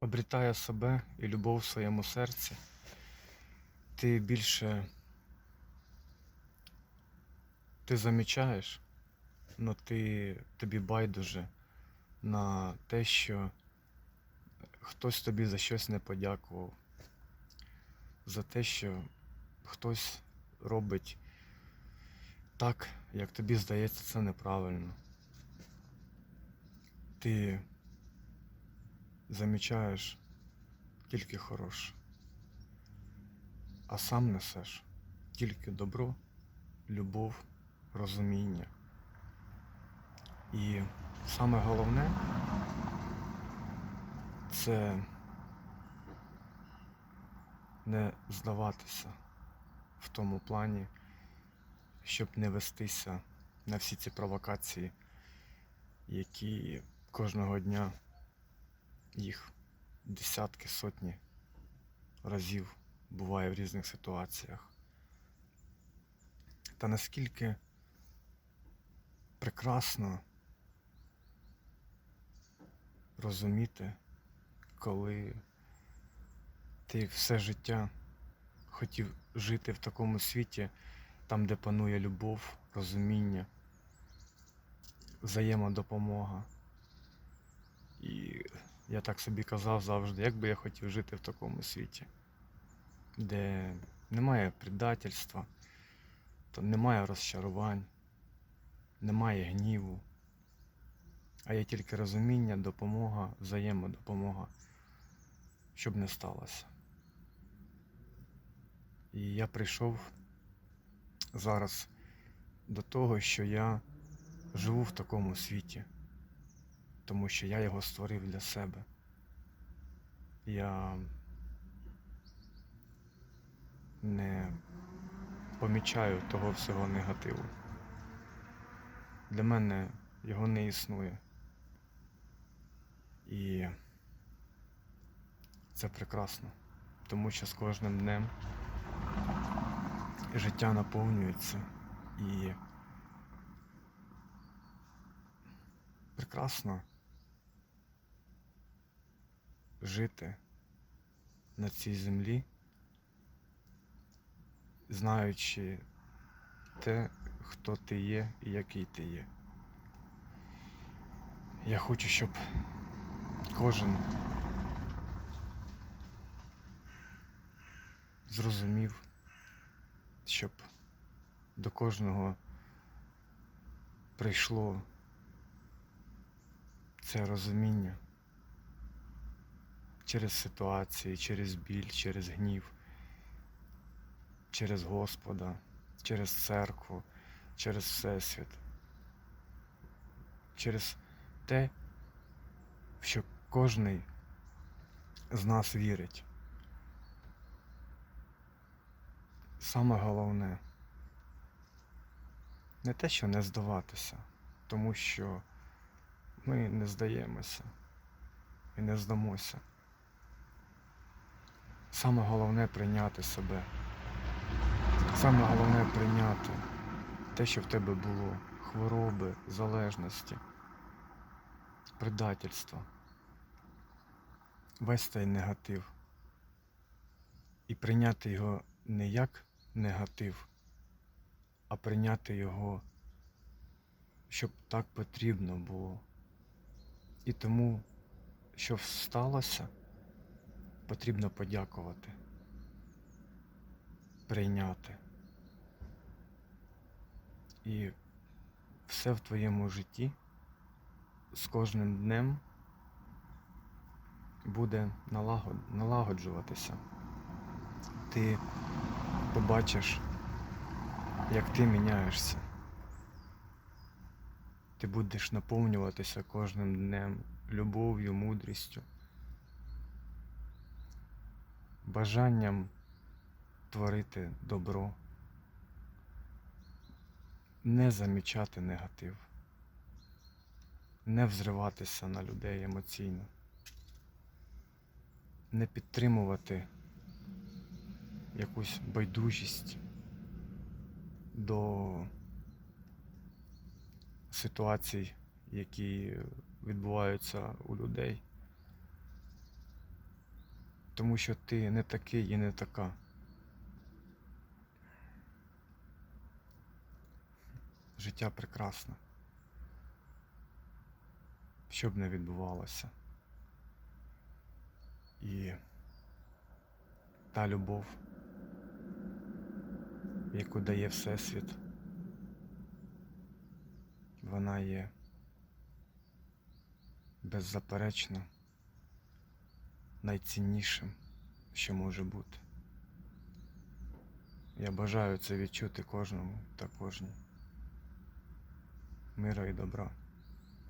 обрітає себе і любов в своєму серці, ти більше ти замічаєш, але ти, тобі байдуже на те, що хтось тобі за щось не подякував, за те, що хтось робить так, як тобі здається, це неправильно. Ти замічаєш тільки хороше, а сам несеш тільки добро, любов, розуміння. І саме головне це не здаватися в тому плані, щоб не вестися на всі ці провокації, які кожного дня їх десятки, сотні разів буває в різних ситуаціях. Та наскільки прекрасно розуміти, коли ти все життя хотів жити в такому світі, там, де панує любов, розуміння, взаємодопомога. Я так собі казав завжди, як би я хотів жити в такому світі, де немає предательства, то немає розчарувань, немає гніву, а є тільки розуміння, допомога, взаємодопомога, щоб не сталося. І я прийшов зараз до того, що я живу в такому світі тому що я його створив для себе. Я не помічаю того всього негативу. Для мене його не існує. І це прекрасно, тому що з кожним днем життя наповнюється і прекрасно жити на цій землі, знаючи те, хто ти є і який ти є. Я хочу, щоб кожен зрозумів, щоб до кожного прийшло це розуміння через ситуації, через біль, через гнів, через Господа, через церкву, через Всесвіт, через те, що кожний з нас вірить. Саме головне не те, що не здаватися, тому що ми не здаємося і не здамося. Саме головне прийняти себе. Саме головне прийняти те, що в тебе було, хвороби, залежності, предательство, весь цей негатив. І прийняти його не як негатив, а прийняти його, щоб так потрібно було. І тому, що сталося, потрібно подякувати, прийняти. І все в твоєму житті з кожним днем буде налагоджуватися. Ти побачиш, як ти міняєшся. Ти будеш наповнюватися кожним днем любов'ю, мудрістю, бажанням творити добро, не замічати негатив, не взриватися на людей емоційно, не підтримувати якусь байдужість до ситуацій, які відбуваються у людей. Тому що ти не такий і не така. Життя прекрасне. Що б не відбувалося. І та любов, яку дає Всесвіт, вона є беззаперечно найціннішим, що може бути. Я бажаю це відчути кожному та кожній. Мира і добра.